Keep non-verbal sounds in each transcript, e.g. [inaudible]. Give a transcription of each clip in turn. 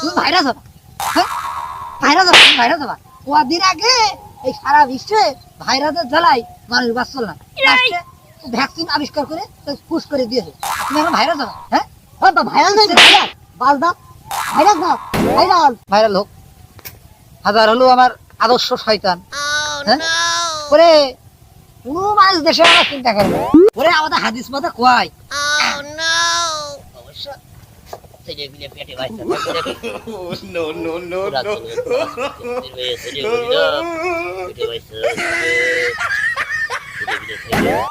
তুমি ভাইরাস হবা। হ্যাঁ? ভাইরাস হবা তুমি ভাইরাস হবা। কদিন আগে এই সারা বিশ্বে ভাইরাসের জ্বালাই মানুষ বাঁচল না। ভ্যাকসিন আবিষ্কার করে পুশ করে দিয়েছে। তুমি এখন ভাইরাস হবা হ্যাঁ? হ্যাঁ ভাইরাল বালদা ভাইরাল না ভাইরাল ভাইরাল হোক। হাজার হলো আমার আদর্শ শয়তান। হ্যাঁ? ওরে কোনো মানুষ দেশে আমার চিন্তা করে ওরে আমাদের হাদিস মতে কোয়াই পেটে বাচ্চা।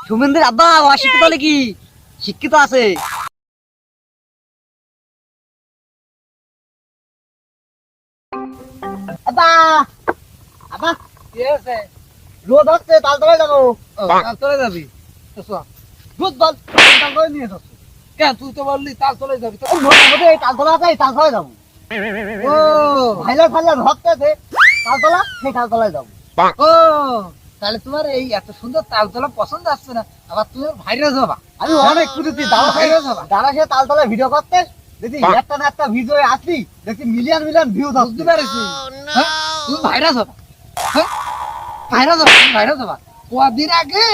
সুমেন্দ্রের আব্বা অশিক্ষিত হলে কি শিক্ষিত আছে আব্বা আব্বা কি আছে? রোদ হচ্ছে তাল তলায় যাব ও, তাল তলে যাবি তো রোদ বল তাল তলায় নিয়ে যাচ্ছ কেন তুই তো বললি তাল তলে যাবি। ও ভাইলার ফাইলার সেই ও তাহলে তোমার এই এত সুন্দর তাল তোলা পছন্দ আসছে না আবার তুমি ভাইরাস হবা। আমি অনেক খুঁজেছি দাঁড়া ভাইরাস হবা। দাঁড়া সে তাল ভিডিও করতে দেখি একটা না একটা ভিডিও আসলি দেখি মিলিয়ন মিলিয়ন ভিউ বুঝতে পেরেছি। হ্যাঁ? তুমি ভাইরাস হবা। হ্যাঁ? ভাইরাস হবা তুমি ভাইরাস হবা। কদিন আগে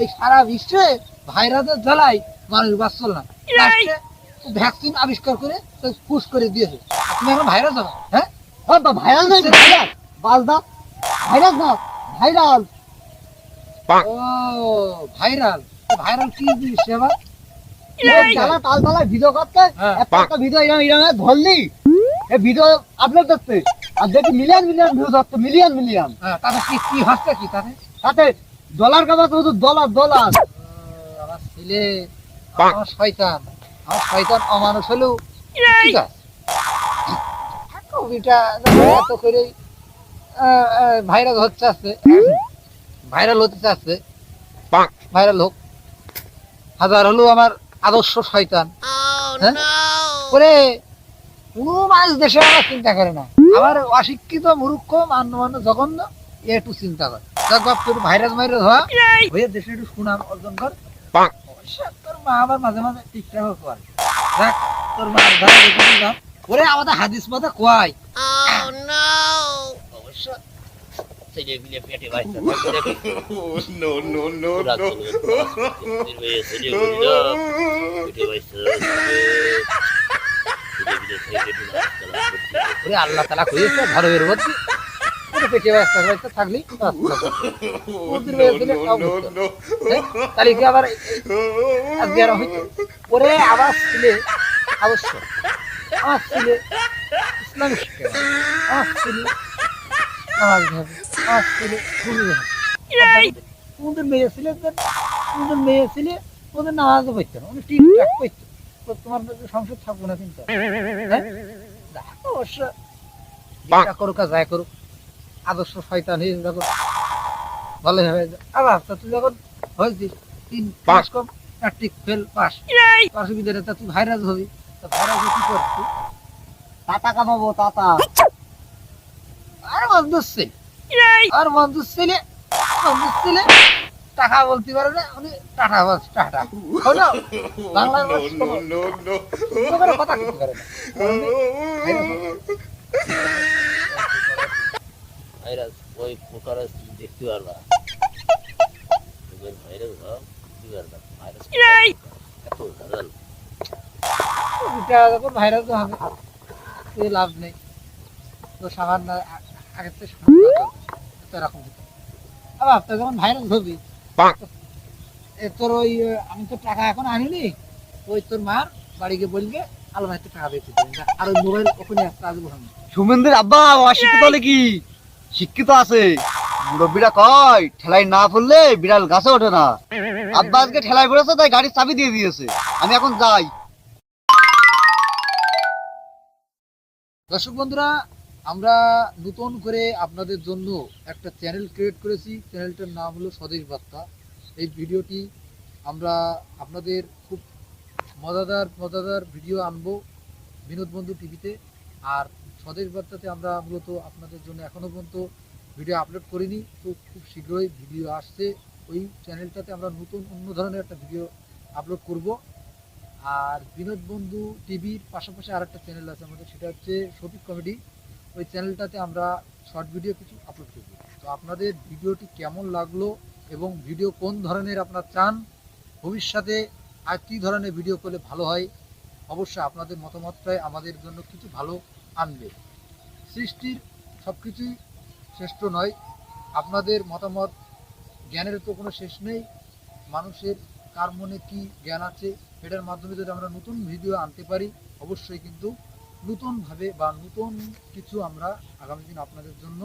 এই সারা বিশ্বে ভাইরাসের জ্বালাই মানুষ বাঁচল না। ভ্যাকসিন আবিষ্কার করে পুশ করে দিয়েছে তুমি এখন ভাইরাস হবা হ্যাঁ? ভাইরাল নয় ভাইরাল বালদা ভাইরাল না ভাইরাল ও ভাইরাল ভাইরাল কি জিনিস যারা ভিডিও করতে। একটা একটা ভিডিও এরকম এরকম ধরলি। এই ভিডিও আপলোড করতে। আর দেখি মিলিয়ন মিলিয়ন ভিউ ধরতো মিলিয়ন মিলিয়ন হ্যাঁ, তাতে কি কি হচ্ছে কি তাতে? তাতে ডলার কামা তো ডলার ছেলে। আমার শয়তান। আমার শয়তান অমানুষ হলেও ঠিক আছে। কবিটা এত করে ভাইরাল হচ্ছে আসছে ভাইরাল হতে চাচ্ছে ভাইরাল হোক। হাজার হলেও আমার আদর্শ শয়তান। হ্যাঁ? করে কোনো মানুষ দেশে আমার চিন্তা করে না। আমার অশিক্ষিত মূর্খ মান্য জঘন্য এ একটু চিন্তা করে। তোর ভাইরাস ভাইরাস হওয়া। হয়ে দেশে একটু সুনাম অর্জন কর। তোর মা আবার মাঝে মাঝে করে। দেখ তোর মা ধারা দেখে ওরে আমাদের হাদিস মতে অবশ্য পেটে বাচ্চা [laughs] পেটে বাচ্চা আল্লাহ তালা কইছে মধ্যে পেটে থাকলি. হ্যাঁ? তাহলে কি আবার আজকে আর হইতো? ওরে আমার ছেলে অবশ্য আমার ছেলে ইসলামিক শিক্ষা। আমার ছেলে নামাজ হবে আমার ছেলে ঘুমিয়ে হবে তোমাদের মেয়ে ছেলে তোমাদের মেয়ে ছেলে ওদের নামাজও না। ওদের ঠিকঠাক পড়তো। তোমার মধ্যে সংসার থাকব না কিন্তু। হ্যাঁ? অবশ্য। করুক আর যাই করুক। আদর্শ শয়তান হয়ে দেখো ভালো হবে আবার তা তুই যখন হয়েছিস তিন পাস কম ম্যাট্রিক ফেল পাস অসুবিধা নেই তা তুই ভাইরাস হবি তা ভাইরাস কি করছি টাটা কামাবো টাটা আর বন্ধু ছেলে আর বন্ধু ছেলে বন্ধু ছেলে টাকা বলতে পারে না উনি টাটা বলছে টাটা হলো বাংলা কথা বলতে পারে না ভাইরাস ওই প্রকার দেখতে পারবা। ভাইরাস ভাব বুঝতে পারবা ভাইরাস এত ভাইরাল এটা যখন ভাইরাস হবে এ লাভ নেই। তো সামান্য আগের থেকে এরকম আবার তো যখন ভাইরাস হবি তোর ওই আমি তো টাকা এখন আনিনি ওই তোর মার বাড়িকে বলবে আলমারিতে টাকা বেঁচে দিবেন আর ওই মোবাইল ওখানে একটা আসব সুমেন্দ্রের আব্বা অশিক্ষিত কি শিক্ষিত আছে। মুরব্বীরা কয়, ঠেলাই না পড়লে বিড়াল গাছে ওঠে না। আব্বা আজকে ঠেলায় পড়েছে, তাই গাড়ির চাবি দিয়ে দিয়েছে। আমি এখন যাই। দর্শক বন্ধুরা, আমরা নতুন করে আপনাদের জন্য একটা চ্যানেল ক্রিয়েট করেছি। চ্যানেলটার নাম হলো স্বদেশ বার্তা। এই ভিডিওটি আমরা আপনাদের খুব মজাদার মজাদার ভিডিও আনব বিনোদ বন্ধু টিভিতে। আর স্বদেশ বার্তাতে আমরা মূলত আপনাদের জন্য এখনও পর্যন্ত ভিডিও আপলোড করিনি। তো খুব শীঘ্রই ভিডিও আসছে। ওই চ্যানেলটাতে আমরা নতুন অন্য ধরনের একটা ভিডিও আপলোড করব। আর বিনোদ বন্ধু টিভির পাশাপাশি আর একটা চ্যানেল আছে আমাদের, সেটা হচ্ছে শফিক কমেডি ওই চ্যানেলটাতে আমরা শর্ট ভিডিও কিছু আপলোড করব। তো আপনাদের ভিডিওটি কেমন লাগল এবং ভিডিও কোন ধরনের আপনারা চান, ভবিষ্যতে আর কী ধরনের ভিডিও করলে ভালো হয়, অবশ্যই আপনাদের মতামতটাই আমাদের জন্য কিছু ভালো। আনবে। সৃষ্টির সব কিছুই শ্রেষ্ঠ নয়। আপনাদের মতামত, জ্ঞানের তো কোনো শেষ নেই। মানুষের কার মনে কি জ্ঞান আছে এটার মাধ্যমে যদি আমরা নতুন ভিডিও আনতে পারি, অবশ্যই কিন্তু নতুনভাবে বা নতুন কিছু আমরা আগামী দিন আপনাদের জন্য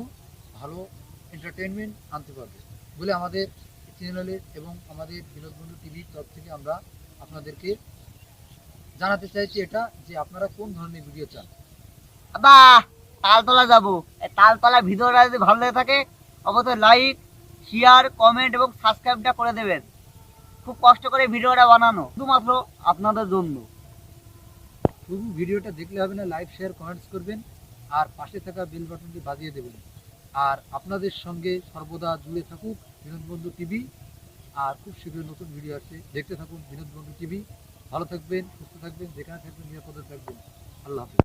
ভালো এন্টারটেনমেন্ট আনতে পারব বলে আমাদের চ্যানেলের এবং আমাদের বিনোদ বন্ধু টিভির তরফ থেকে আমরা আপনাদেরকে জানাতে চাইছি এটা যে আপনারা কোন ধরনের ভিডিও চান। আবা, তালতলা যাব। তালতলা ভিডিওটা যদি ভালো লেগে থাকে, অবশ্যই লাইক শেয়ার কমেন্ট এবং সাবস্ক্রাইবটা করে দেবেন। খুব কষ্ট করে ভিডিওটা বানানো, শুধুমাত্র আপনাদের জন্য। শুধু ভিডিওটা দেখলে হবে না লাইক শেয়ার কমেন্টস করবেন, আর পাশে থাকা বেল বাটনটি বাজিয়ে দেবেন। আর আপনাদের সঙ্গে সর্বদা জুড়ে থাকুক বিনোদ বন্ধু টিভি, আর খুব শীঘ্রই নতুন ভিডিও আছে দেখতে থাকুন বিনোদ বন্ধু টিভি। ভালো থাকবেন, সুস্থ থাকবেন, যেখানে থাকবেন, নিরাপদে থাকবেন। আল্লাহ হাফিজ।